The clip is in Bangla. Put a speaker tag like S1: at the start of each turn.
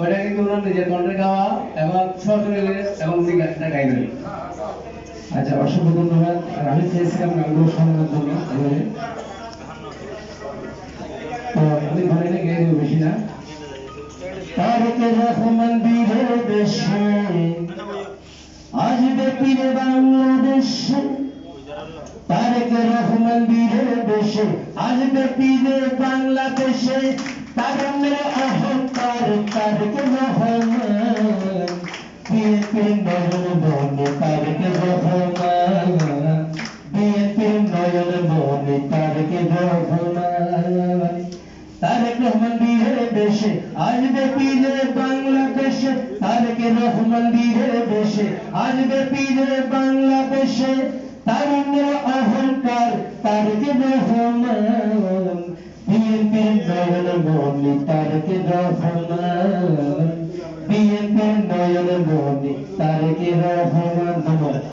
S1: ওনার নিজের কণ্ঠে গাওয়া এবং সশরীরে এবং গানটা গাইবেন।
S2: আচ্ছা অসংখ্য ধন্যবাদ। আর আমি চেয়েছিলাম গানগুলো শোনানোর জন্য আমি ভালো লেগে বেশি না। তারেক রহমান বীরের দেশে তারেক রহমান বীরের দেশে বাংলাদেশে। তারুণ্যের অহংকার তারেক রহমান বিএনপির নয়ন বনে তারেক রহমান বিএনপির নয়ন বনে তারেক রহমান। তারেক দেশে আসবে পীরে বাংলাদেশে তারেক রহমান বীরের দেশে আসবে পীরে বাংলাদেশে বিএনপির নয়ন মনি তারেক রহমান বিএনপির নয়ন মনি তারেক রহমান